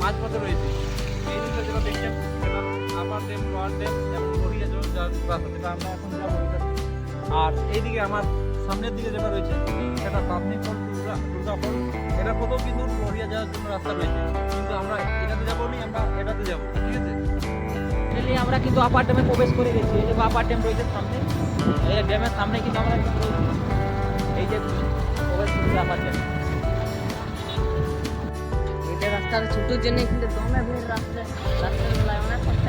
মাঝপথে রয়েছে। এই দুটো যেটা দেখছেন আপার ডেম লোয়ার ডেম এবং গড়িয়া জল আমরা এখন আর এইদিকে আমার সামনের দিকে যেটা রয়েছে, সেটা পাবনি ফল দুর্গা দুর্গা ফল এটা প্রথম কিন্তু গড়িয়া যাওয়ার জন্য রাস্তা রয়েছে। কিন্তু আমরা এটাতে যাব নি, আমরা এটাতে যাব। ঠিক আছে? আমরা কিন্তু আপার ড্যামে প্রবেশ করে গেছি। এই যে আপার ড্যাম রয়েছে সামনে, এই ড্যামের সামনে কিন্তু আমরা এই যে প্রবেশ করছি আপার ড্যামে এটা ছোটোর জন্য কিন্তু দমে ভিড় রাস্তা রাস্তার বেলায় অনেক কষ্ট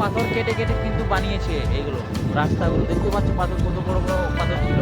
পাথর কেটে কেটে কিন্তু বানিয়েছে এইগুলো। রাস্তাগুলো দেখতে পাচ্ছ, পাথর কত বড় বড় পাথর ছিল।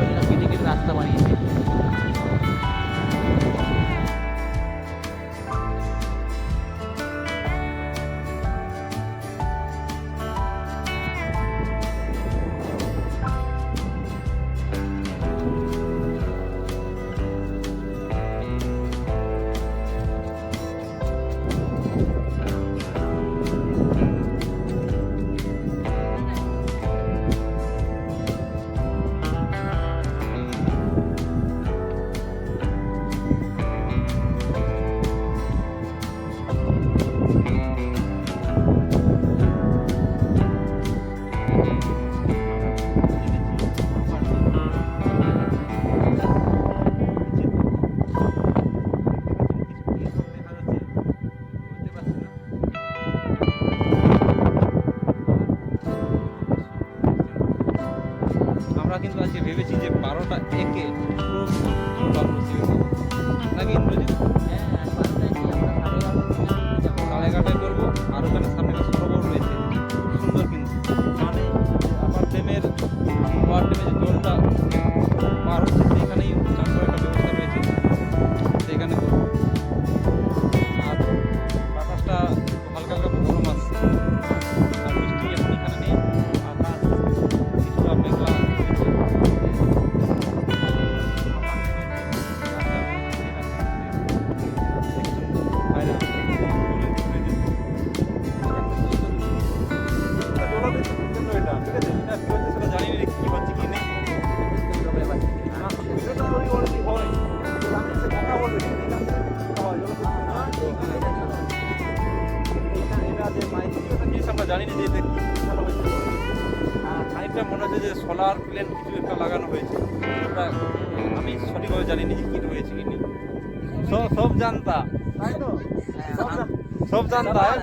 सब जानता है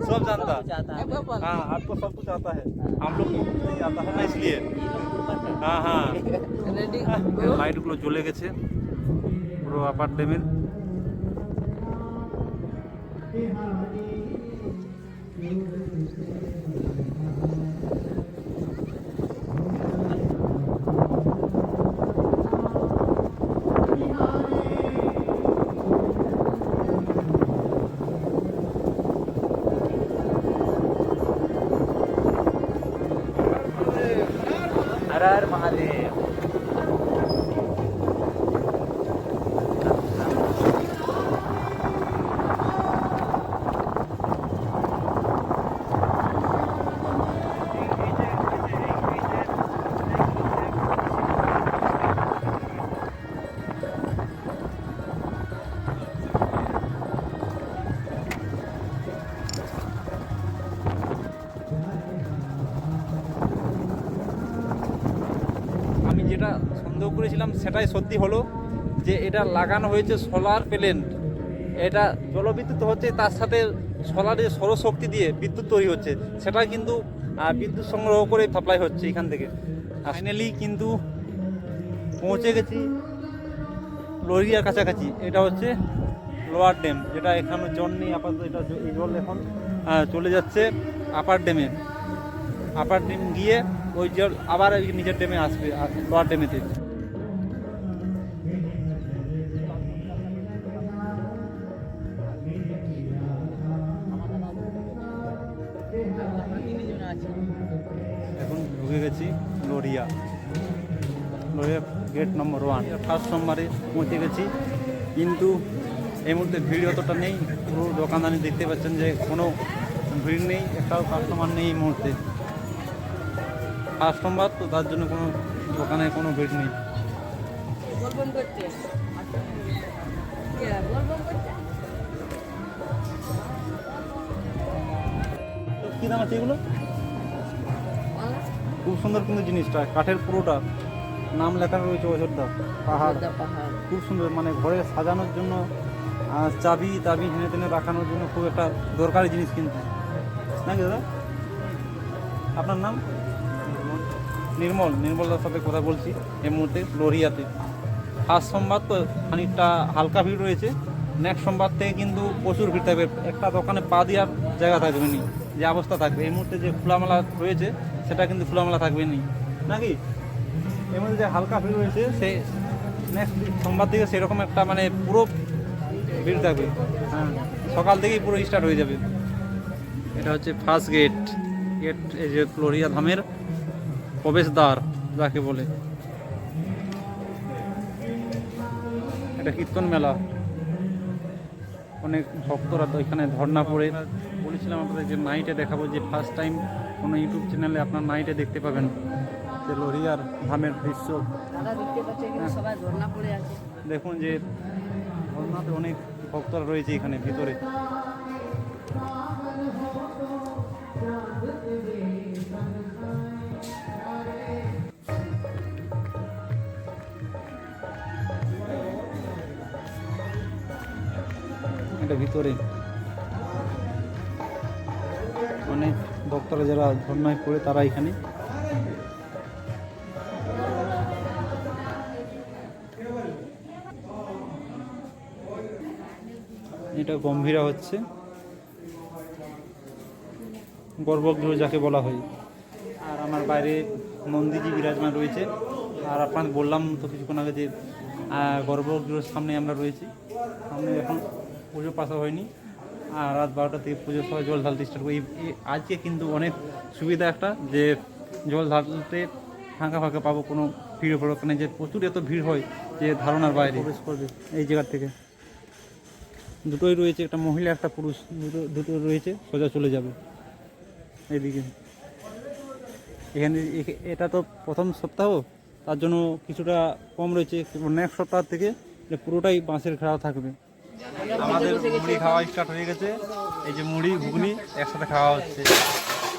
सब जानता है जाता है हाँ आपको सब कुछ आता है हम लोग को नहीं आता है ना इसलिए হ্যাঁ হ্যাঁ রেডি লাইটগুলো জ্বলে গেছে পুরো আপার ড্যামের हर সেটাই সত্যি হলো যে এটা লাগানো হয়েছে সোলার প্লেন্ট এটা জলবিদ্যুৎ হচ্ছে তার সাথে সোলারের সৌরশক্তি দিয়ে বিদ্যুৎ তৈরি হচ্ছে। সেটা কিন্তু বিদ্যুৎ সংগ্রহ করে সাপ্লাই হচ্ছে এখান থেকে। ফাইনালি কিন্তু পৌঁছে গেছি লরিয়ার কাছাকাছি। এটা হচ্ছে লোয়ার ড্যাম যেটা এখানে জল নেই, আপাতত এটা এই জল এখন চলে যাচ্ছে আপার ড্যামে আপার ড্যাম গিয়ে ওই জল আবার নিচের ড্যামে আসবে লোয়ার ড্যামেতে ফার্স্ট নম্বরে পৌঁছে গেছি। কিন্তু এই মুহূর্তে ভিড় অতটা নেই। পুরো দোকানদানি দেখতে পাচ্ছেন যে কোনো ভিড় নেই একটাও কাস্টমার নেই এই মুহূর্তে। কাস্টমার তো তার জন্য কোনো দোকানে কোনো ভিড় নেই। কি দাম আছে এগুলো? খুব সুন্দর কিন্তু জিনিসটা কাঠের পুরোটা। নাম লেখা রয়েছে অযোধ্যা পাহাড়। পাহাড়। খুব সুন্দর মানে ঘরে সাজানোর জন্য চাবি তাবি হেনে টেনে রাখানোর জন্য খুব একটা দরকারি জিনিস কিন্তু। নাকি দাদা? আপনার নাম? নির্মল। নির্মলদার সাথে কথা বলছি এই মুহূর্তে লোরিয়াতে ফার্স্ট সোমবার তো খানিকটা হালকা ভিড় রয়েছে নেক্সট সোমবার থেকে কিন্তু প্রচুর ভিড় থাকবে। একটা দোকানে পা দেওয়ার জায়গা থাকবে নি যে অবস্থা থাকবে। এই মুহূর্তে যে খোলামেলা রয়েছে সেটা কিন্তু খোলামেলা থাকবে নি। নাকি? এর মধ্যে যে হালকা ভিড় রয়েছে, সেই নেক্সট সোমবার থেকে সেরকম একটা মানে পুরো ভিড় থাকবে। হ্যাঁ সকাল থেকেই পুরো স্টার্ট হয়ে যাবে। এটা হচ্ছে ফার্স্ট গেট গেট এই যে ফ্লোরিয়া ধামের প্রবেশদ্বার, যাকে বলে। এটা কীর্তন মেলা। অনেক ভক্তরা তো এখানে ধর্না পড়ে বলেছিলাম আপনাদের যে নাইটে দেখাবো, যে ফার্স্ট টাইম কোনো ইউটিউব চ্যানেলে আপনার নাইটে দেখতে পাবেন। যে ধামের দৃশ্য। আছে। দেখুন যে ধর্নাতে অনেক ভক্তরা রয়েছে এখানে ভিতরে। এটা ভিতরে। অনেক ভক্তরা যারা ধর্নায় পড়ে তারা এখানে এটা গম্ভীরা হচ্ছে। গর্ভগৃহ যাকে বলা হয়। আর আমার বাইরে নন্দীজি বিরাজমান রয়েছে। আর আপনাকে বললাম তো কিছুক্ষণ আগে যে গর্ভগৃহের সামনে আমরা রয়েছি। সামনে এখন পুজো পাশা হয়নি। আর রাত বারোটা থেকে পুজোর সময় জল ঢালতে স্টার্ট করি আজকে কিন্তু অনেক সুবিধা একটা যে জল ঢালতে ফাঁকা ফাঁকা পাবো কোনো ভিড় পড়ো ওখানে যে প্রচুর এত ভিড় হয় যে ধারণার বাইরে। প্রবেশ করবে। এই জায়গা থেকে। দুটোই রয়েছে একটা মহিলা একটা পুরুষ দুটো দুটো রয়েছে সোজা চলে যাবে। এদিকে এখানে এখে- এটা তো প্রথম সপ্তাহ তার জন্য কিছুটা কম রয়েছে। নেক্সট সপ্তাহ থেকে পুরোটাই বাঁশের খেলা থাকবে। আমাদের মুড়ি খাওয়া স্টার্ট হয়ে গেছে। এই যে মুড়ি ঘুগনি একসাথে খাওয়া হচ্ছে।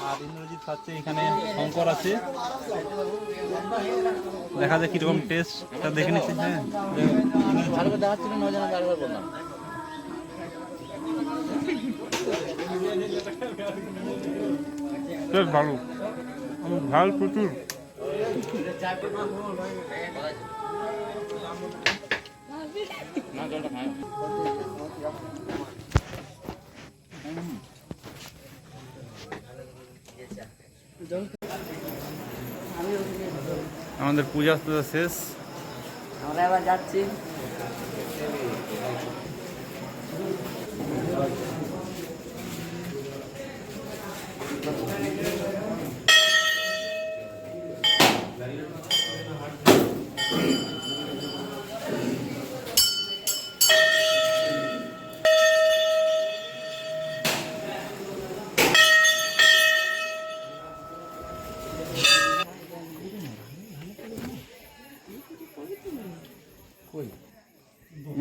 আর ইন্দ্রজিৎ খাচ্ছে এখানে শঙ্কর আছে। দেখা যায় কীরকম টেস্ট তা দেখে নিচ্ছি হ্যাঁ। বেশ ভালো। ঝাল প্রচুর। আমাদের পূজা টুজা শেষ। আমরা এবার যাচ্ছি।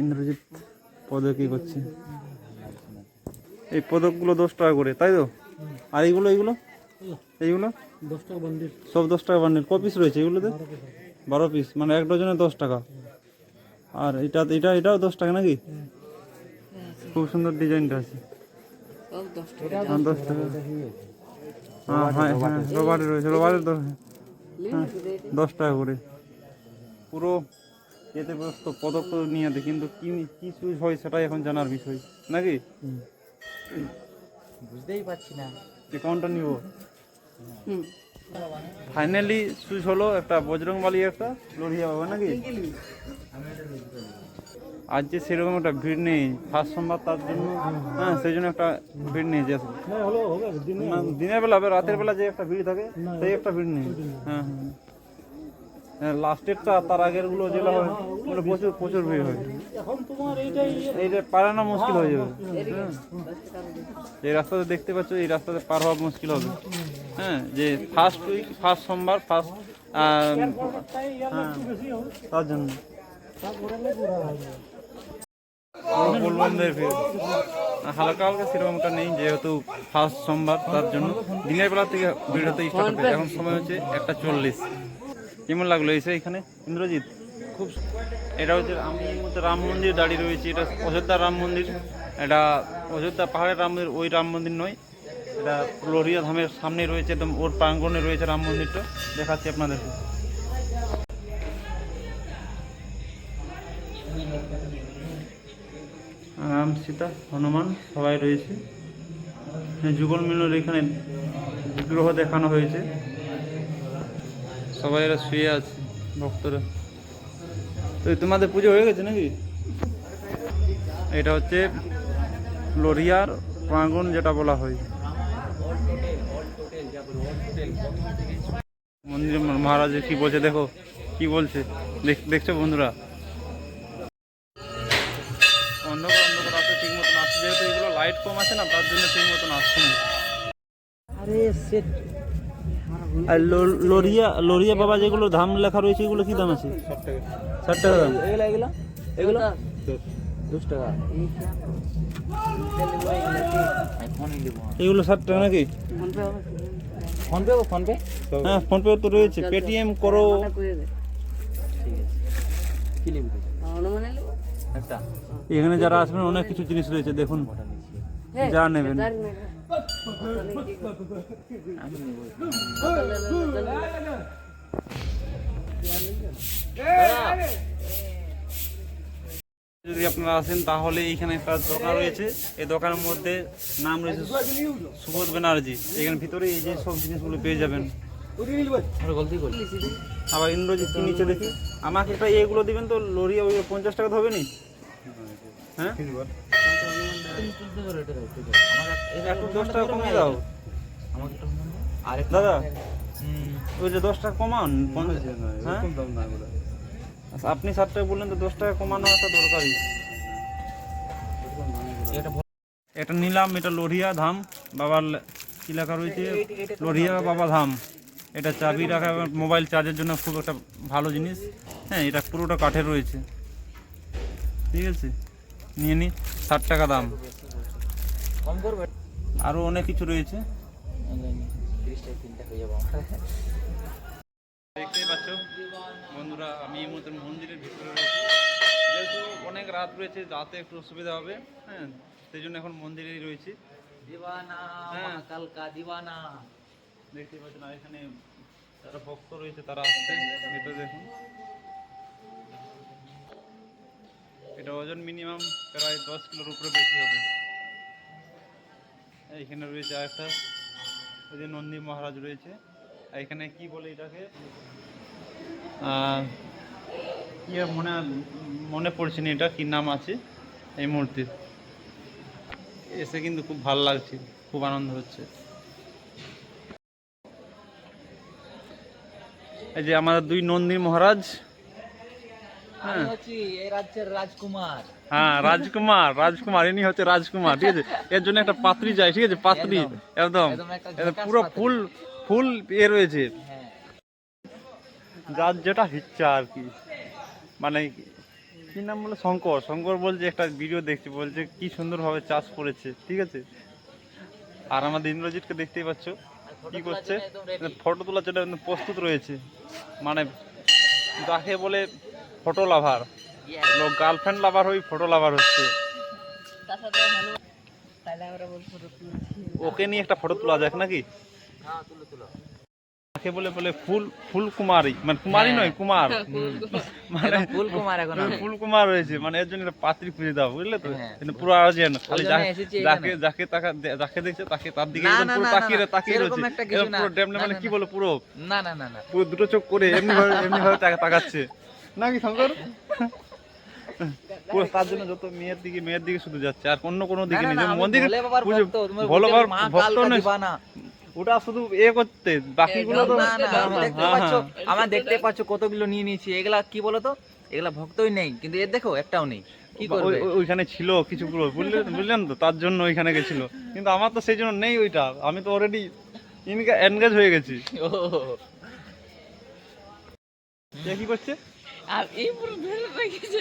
ইন্দ্রজিৎ পদক কি করছে? এই পদকগুলো দশ টাকা করে তাই তো? আর এইগুলো এইগুলো? এইগুলো? সব দশ টাকা বান্ডেল ক পিস রয়েছে এগুলোতে বারো পিস মানে এক ডজনে দশ টাকা। আর এটা এটা এটাও দশ টাকা নাকি? খুব সুন্দর ডিজাইনটা আছে। দশ টাকা। হ্যাঁ হ্যাঁ হ্যাঁ রবারের রয়েছে রবারের দশ হ্যাঁ, দশ টাকা করে। পুরো এতে ব্যস্ত পদক নিয়ে দে কিন্তু কি কি সুইচ হয় সেটাই এখন জানার বিষয়। নাকি? বুঝতেই পারছি না। অ্যাকাউন্টটা নিব। ফাইনালি সুইচ হলো একটা বজরংবালি একটা লড়িয়া হবে নাকি? আজ যে সেরকম একটা ভিড় নেই ফার্স্ট সোমবার তার জন্য হ্যাঁ সেই জন্য একটা ভিড় নেই যে। হ্যাঁ হলো হবে দিনে না, দিনের বেলা রাতের বেলা যে একটা ভিড় থাকে সেই একটা ভিড় নেই। হ্যাঁ হ্যাঁ। লাস্টেরটা তার আগেরগুলো যেগুলো হয় ওগুলো প্রচুর প্রচুর ভিড় হয়। এইটা পারানো মুশকিল হয়ে যাবে। হ্যাঁ। এই রাস্তাতে দেখতে পাচ্ছ এই রাস্তাতে পার হওয়া মুশকিল হবে। হ্যাঁ যে ফার্স্ট উইক ফার্স্ট সোমবার ফার্স্ট হ্যাঁ তার জন্য। হয় হালকা হালকা সেরকমটা নেই যেহেতু ফার্স্ট সোমবার তার জন্য। দিনের বেলা থেকে ভিড় হতে স্টার্ট এখন সময় হচ্ছে একটা চল্লিশ। কেমন লাগল এসে এখানে ইন্দ্রজিৎ। খুব এটা হচ্ছে আমি রাম মন্দির দাঁড়িয়ে রয়েছি, এটা অযোধ্যা রাম মন্দির। এটা অযোধ্যা পাহাড়ের রাম মন্দির, ওই রাম মন্দির নয়। এটা লোরিয়া ধামের সামনে রয়েছে, একদম ওর প্রাঙ্গণে রয়েছে রাম মন্দিরটা। দেখাচ্ছি আপনাদেরকে। রাম সীতা, হনুমান সবাই রয়েছে। যুগল মিলনের এখানে বিগ্রহ দেখানো হয়েছে। সবাই এরা শুয়ে আছে, ভক্তরা। তো তোমাদের পুজো হয়ে গেছে নাকি? এটা হচ্ছে লোরিয়ার প্রাঙ্গণ যেটা বলা হয়। মন্দির মহারাজ কি বলছে দেখো, কি বলছে? দেখছ বন্ধুরা? অন্ধকার অন্ধকার আছে ঠিক মতন আসছে, যেহেতু এগুলো লাইট কম আছে না, তার জন্য ঠিক মতন আসছে না। আরে আর লোরিয়া লোরিয়া বাবা যেগুলো ধাম লেখা রয়েছে এগুলো কি দাম আছে? ষাট টাকা। দাম। এগুলো এগুলো? এগুলো? দশ। টাকা। এগুলো ষাট টাকা নাকি? ফোন পে হবে ফোন পে ফোন পে হ্যাঁ ফোনপে তো রয়েছে। পেটিএম করো। একটা এখানে যারা আসবেন অনেক কিছু জিনিস রয়েছে দেখুন। হ্যাঁ যা নেবেন। যদি আপনারা আসেন তাহলে এইখানে একটা দোকান রয়েছে। এই দোকানের মধ্যে নাম রয়েছে সুবোধ ব্যানার্জি। এখানে ভিতরে এই যে সব জিনিসগুলো পেয়ে যাবেন। আবার ইন্দ্রজিৎ কি নিচে দেখি? আমাকে একটা এগুলো দিবেন তো লরিয়া ওই পঞ্চাশ টাকা হবে নি? হ্যাঁ? একটু দশ টাকা কমিয়ে দাও। দাদা ওই যে দশ টাকা কমান হ্যাঁ? আচ্ছা, আপনি ষাট টাকা বললেন তো দশ টাকা কমানো একটা দরকারি। এটা নিলাম এটা লোরিয়া ধাম বাবার কি লেখা রয়েছে? লোরিয়া বাবা ধাম। এটা চাবি রাখা মোবাইল চার্জের জন্য খুব একটা ভালো জিনিস। হ্যাঁ এটা পুরোটা কাঠের রয়েছে। ঠিক আছে? নিয়ে নি ষাট টাকা দাম। আরও অনেক কিছু রয়েছে। দেখতেই পাচ্ছ বন্ধুরা আমি এই মুহূর্তে মন্দিরের ভিতরে রয়েছি। যেহেতু অনেক রাত রয়েছে রাতে একটু অসুবিধা হবে হ্যাঁ সেই জন্য এখন মন্দিরেই রয়েছি। হ্যাঁ। মহাকাল কা দিওয়ানা দেখতে পাচ্ছেন এখানে যারা ভক্ত রয়েছে তারা আসছে ভিতরে দেখুন। এটা ওজন মিনিমাম প্রায় দশ কিলোর উপরে বেশি হবে। এইখানে রয়েছে আরেকটা, ওই যে নন্দী মহারাজ রয়েছে। এখানে কি বলে এটাকে? কি আর মনে মনে পড়ছে না এটা, কি নাম আছে এই মূর্তির এসে কিন্তু খুব ভালো লাগছে, খুব আনন্দ হচ্ছে। এই যে আমাদের দুই নন্দী মহারাজ আমি হচ্ছি এই রাজ্যের রাজকুমার। হ্যাঁ রাজকুমার রাজকুমার ইনি হচ্ছে রাজকুমার ঠিক আছে? এর জন্য একটা পাত্রী চাই ঠিক আছে? পাত্রী একদম। পুরো ফুল ফুল এ রয়েছে। হ্যাঁ। যার যেটা ইচ্ছা আর কি। মানে কি নাম বলে? শঙ্কর। শঙ্কর বলছে একটা ভিডিও দেখছি বলছে কি সুন্দরভাবে চাষ করেছে ঠিক আছে? আর আমাদের ইন্দ্রজিৎকে দেখতেই পাচ্ছ কি করছে? ফটো তোলার জন্য প্রস্তুত রয়েছে। মানে যাকে বলে ফটো লাভার লোক গার্লফ্রেন্ড লাভার হই ফটো লাভার হচ্ছে। ওকে নিয়ে একটা ফটো তোলা যাক নাকি? হ্যাঁ তাকে বলে বলে ফুল ফুল কুমারী। মানে কুমারী নয় কুমার। মানে ফুল কুমার এখন ফুল কুমার রয়েছে মানে এর জন্য পাত্রী খুঁজে দাও বুঝলে তো? হ্যাঁ। কিন্তু পুরো আর্জেন্ট খালি যাকে যাকে তাকা যাকে দেখছে তাকে তার দিকে পুরো তাকিয়ে তাকিয়ে রয়েছে। পুরো। ডেমনে মানে কি। বলো পুরো? না না না না। পুরো দুটো চোখ করে এমনি ভাবে এমনি ভাবে তাকাচ্ছে। নাকি শঙ্কর? পুরো তার জন্য যত মেয়ের দিকে মেয়ের দিকে শুধু যাচ্ছে আর অন্য কোনো দিকে না, নেই। না, মন্দিরে ভোলে ভক্ত, বলতে দিবানা। ওটা শুধু এ করতে বাকিগুলো তো না, না, হ্যাঁ, পাচ্ছ হ্যাঁ। আমার দেখতে পাচ্ছ কতগুলো নিয়ে নিয়েছি। এগুলা কি বলো তো এগুলা ভক্তই নেই কিন্তু এর দেখো একটাও নেই। ওইখানে ছিল কিছু বুঝলেন বুঝলেন তো? তার জন্য ওইখানে গেছিল। কিন্তু আমার তো সেই জন্য নেই ওইটা। আমি তো অলরেডি এনগেজ হয়ে গেছি। ও, কি করছে? আর এই পুরো ধরে রেখেছে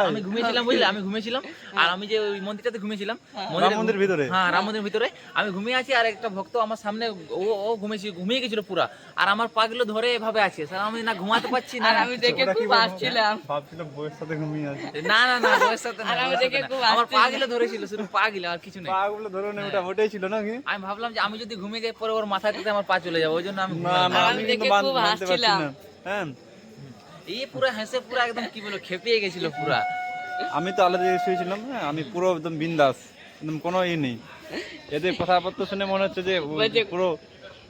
আর আমি ঘুমিয়েছিলাম বুঝলে? আমি ঘুমিয়েছিলাম। আর আমি যে ওই মন্দিরটাতে ঘুমিয়েছিলাম রাম মন্দির ভিতরে? হ্যাঁ রাম মন্দিরের ভিতরে। আমি ঘুমিয়ে আছি আর একটা ভক্ত আমার সামনে ও ও ঘুমিয়েছি ঘুমিয়ে গেছিল পুরা। আর আমার পাগুলো ধরে এভাবে আছে। স্যার আমি না ঘুমাতে পারছি না। আমি দেখে খুব আসছিলাম ভাবছিলাম বউয়ের সাথে ঘুমিয়ে আছে। না না না বউয়ের সাথে না, আমি দেখে খুব আমার। পাগুলো ধরেছিল শুধু পাগুলো আর কিছু নেই। পাগুলো ধরে নে ওটা ওটাই ছিল নাকি? আমি ভাবলাম যে আমি যদি ঘুমিয়ে যাই পরে ওর মাথা থেকে আমার পা চলে যাবে ওই জন্য আমি না না না। আমি দেখে খুব হাসছিলাম। হ্যাঁ? এই পুরো হেসে পুরো একদম কি বলো খেপিয়ে গেছিল পুরা। আমি তো আলাদা শুয়েছিলাম হ্যাঁ আমি পুরো একদম বিন্দাস একদম কোনো ই নেই। এদের কথাবার্তা শুনে মনে হচ্ছে যে পুরো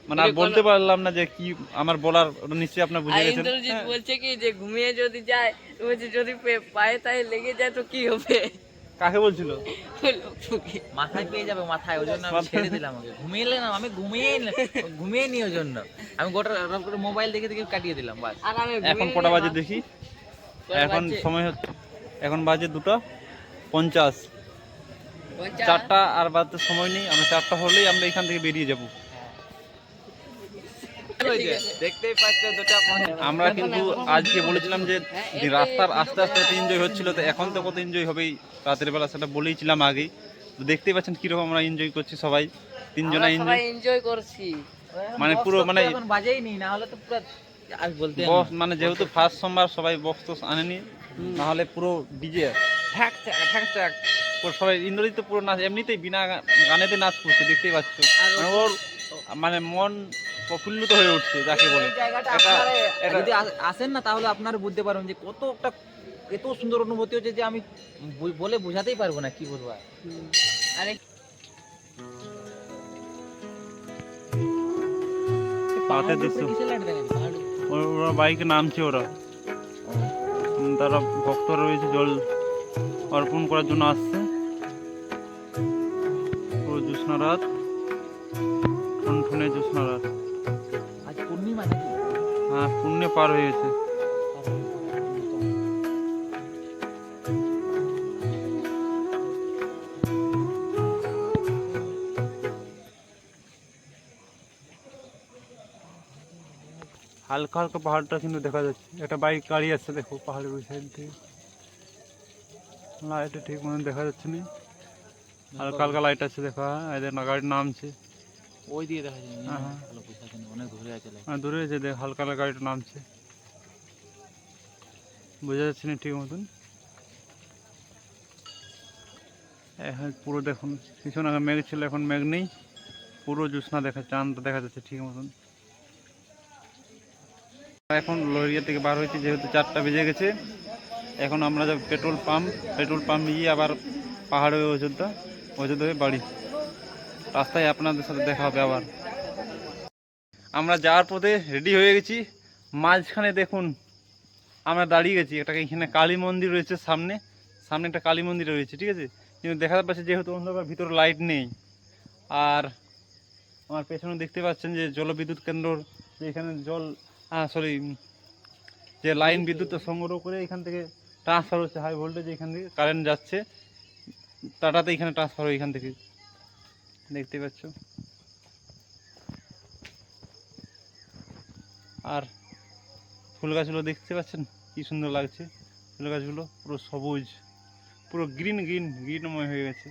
মানে আর বলতে পারলাম না যে কি আমার বলার ওটা নিশ্চয়ই আপনার বুঝে গেছেন। ইন্দ্রজিৎ হ্যাঁ। বলছে কি যে ঘুমিয়ে যদি যায় বলছে যদি পায়ে তাই লেগে যায় তো কি হবে? কাকে বলছিল? মাথায় পেয়ে যাবে মাথায় ওই জন্য আমি ছেড়ে দিলাম ওকে। ঘুমিয়ে না আমি ঘুমিয়ে ঘুমিয়ে নি ওই জন্য। আমি গোটা রাত করে মোবাইল দেখে দেখে কাটিয়ে দিলাম বাস। এখন কটা বাজে দেখি? এখন সময় হচ্ছে। এখন বাজে দুটো পঞ্চাশ। পঞ্চাশ। চারটা আর বাজতে সময় নেই। আমরা চারটা হলেই আমরা এখান থেকে বেরিয়ে যাব। দেখতেই পাচ্ছ দুটা আমরা কিন্তু আজকে বলেছিলাম যে রাস্তার আস্তে আস্তে এনজয় হচ্ছিল তো এখন তো কত এনজয় হবেই। রাতের বেলা সেটা বলেইছিলাম আগেই। তো দেখতেই পাচ্ছেন কীরকম আমরা এনজয় করছি সবাই। তিনজনা এনজয় করছি। মানে পুরো মানে বাজেই নি না হলে তো পুরো বক্স মানে যেহেতু ফার্স্ট সোমবার সবাই বক্স তো আনেনি নাহলে পুরো ডিজে ঠ্যাক ঠ্যাক ঠ্যাক ঠ্যাক। সবাই ইন্দ্রজিৎ তো পুরো নাচ এমনিতেই বিনা গানেতে নাচ করছে দেখতেই পাচ্ছ। মানে ওর মানে মন প্রফুল্লিত হয়ে উঠছে যাকে বলে। যদি আসেন না তাহলে আপনারা বুঝতে পারবেন যে কত একটা এত সুন্দর অনুভূতি হচ্ছে যে আমি বলে বোঝাতেই পারব না কি বলব আর। পাতে দেখেন ওর- বাইকে নামছে ওরা। তারা ভক্ত রয়েছে জল অর্পণ করার জন্য আসছে। পুরো জ্যোৎস্না রাত ঠুনঠুনে জ্যোৎস্না রাত হ্যাঁ পুণ্যে পার হয়ে গেছে হালকা হালকা পাহাড়টা কিন্তু দেখা যাচ্ছে। একটা বাইক গাড়ি আসছে দেখো পাহাড়ের ওই সাইড থেকে লাইটে ঠিক মনে দেখা যাচ্ছে না। হালকা হালকা লাইট আছে দেখো হ্যাঁ এদের না গাড়ি নামছে। ওই দিয়ে দেখা যায় হ্যাঁ, হ্যাঁ। আছে দূরে যে দেখ, হালকা হালকা গাড়িটা নামছে। বোঝা যাচ্ছে না ঠিক মতন। এখন পুরো দেখুন কিছুক্ষণ আগে মেঘ ছিল, এখন মেঘ নেই। পুরো জ্যোৎস্না দেখা চাঁদটা দেখা যাচ্ছে ঠিক মতন। এখন লরিয়া থেকে বার হয়েছে, যেহেতু চারটা বেজে গেছে। এখন আমরা যাব পেট্রোল পাম্প। পেট্রোল পাম্প গিয়ে আবার পাহাড় হয়ে অযোধ্যা অযোধ্যা হয়ে বাড়ি। রাস্তায় আপনাদের সাথে দেখা হবে আবার। আমরা যাওয়ার পথে রেডি হয়ে গেছি। মাঝখানে দেখুন, আমরা দাঁড়িয়ে গেছি। একটা এখানে কালী মন্দির রয়েছে সামনে। সামনে একটা কালী মন্দির রয়েছে, ঠিক আছে? কিন্তু দেখা পাচ্ছে যেহেতু অন্ধকার, ভিতরে লাইট নেই। আর আমার পেছনে দেখতে পাচ্ছেন যে জলবিদ্যুৎ কেন্দ্রর এখানে জল সরি যে লাইন বিদ্যুৎ সংগ্রহ করে এখান থেকে ট্রান্সফার হচ্ছে হাই ভোল্টেজ এখান থেকে কারেন্ট যাচ্ছে। টাটাতে এখানে ট্রান্সফার হয় এখান থেকে। দেখতে পাচ্ছ? আর ফুল গাছগুলো দেখতে পাচ্ছেন? কি সুন্দর লাগছে। ফুল গাছগুলো পুরো সবুজ পুরো গ্রিন গ্রিন গ্রিনময় হয়ে গেছে।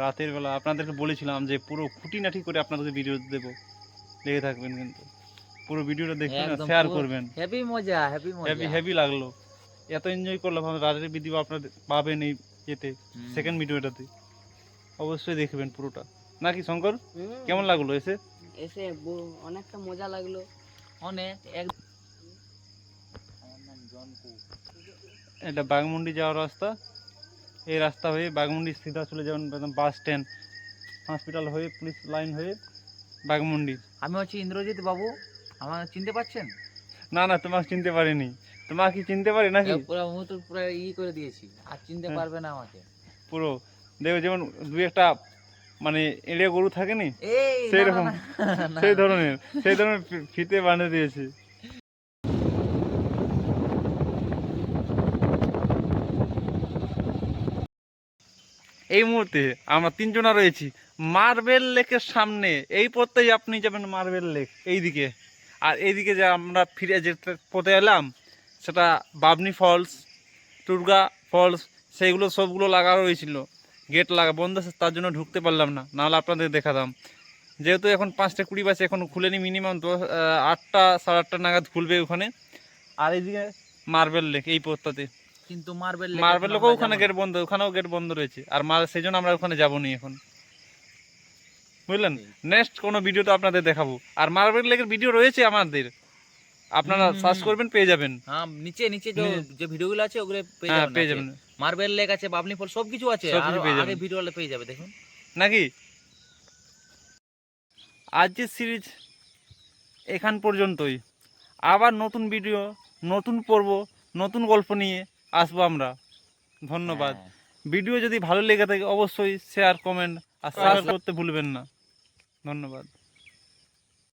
রাতের বেলা আপনাদেরকে বলেছিলাম যে পুরো খুঁটিনাটি করে আপনাদেরকে ভিডিও দেবো। লেগে থাকবেন কিন্তু। পুরো ভিডিওটা দেখবেন শেয়ার করবেন। হেভি মজা হেভি হেভি মজা হেভি লাগল। এত এনজয় করলাম আমি রাতের ভিডিও আপনাদের পাবেন এই এতে সেকেন্ড ভিডিওটাতে অবশ্যই দেখবেন পুরোটা। নাকি শঙ্কর? কেমন লাগল এসে? এসে অনেকটা মজা লাগল। অনেক। এক এটা বাগমুন্ডি যাওয়ার রাস্তা। এই রাস্তা হয়ে বাগমুন্ডি সিধা চলে যাবেন একদম বাস স্ট্যান্ড হসপিটাল হয়ে পুলিশ লাইন হয়ে বাগমুন্ডি আমি হচ্ছি ইন্দ্রজিৎ বাবু। আমার চিনতে পারছেন? না না তোমাকে চিনতে পারিনি। তোমাকে কি চিনতে পারি নাকি? পুরো মুখ তো পুরো ই করে দিয়েছি। আর চিনতে হ্যাঁ। পারবে না আমাকে। পুরো। দেখো যেমন দু একটা মানে এড়ে গরু থাকে নি সেই রকম। সেই ধরনের সেই ধরনের ফিতে বানিয়ে দিয়েছে। এই মুহূর্তে আমরা তিনজনা রয়েছি। মার্বেল লেকের সামনে। এই পথেই আপনি যাবেন মার্বেল লেক এইদিকে। আর এইদিকে যে আমরা ফিরে যে পথে এলাম সেটা বাবনি ফলস টুরগা ফলস সেইগুলো সবগুলো লাগা রয়েছিল। গেট লাগা বন্ধ আছে, তার জন্য ঢুকতে পারলাম না। নাহলে আপনাদের দেখাতাম। যেহেতু এখন পাঁচটা কুড়ি বাজে এখন খুলেনি মিনিমাম দশ আটটা সাড়ে আটটা নাগাদ খুলবে ওখানে। আর এইদিকে মার্বেল লেক এই পথটাতে। কিন্তু মার্বেল মার্বেল লেকও ওখানে গেট বন্ধ ওখানেও গেট বন্ধ রয়েছে। আর মার সেই জন্য আমরা ওখানে যাব নি এখন। বুঝলেন? নেক্সট কোনো ভিডিওতে আপনাদের দেখাবো। আর মার্বেল লেকের ভিডিও রয়েছে আমাদের। আপনারা সার্চ করবেন পেয়ে যাবেন। হ্যাঁ নিচে নিচে যে ভিডিওগুলো আছে ওগুলো পেয়ে হ্যাঁ পেয়ে যাবেন। মার্বেল লেক আছে বাবনি ফল সব কিছু আছে আগে যাবেন। ভিডিও পেয়ে যাবে দেখুন। নাকি? আজকের সিরিজ এখান পর্যন্তই। আবার নতুন ভিডিও নতুন পর্ব নতুন গল্প নিয়ে আসব আমরা। ধন্যবাদ। হ্যাঁ। ভিডিও যদি ভালো লেগে থাকে অবশ্যই শেয়ার কমেন্ট আর সাবস্ক্রাইব করতে ভুলবেন না। ধন্যবাদ।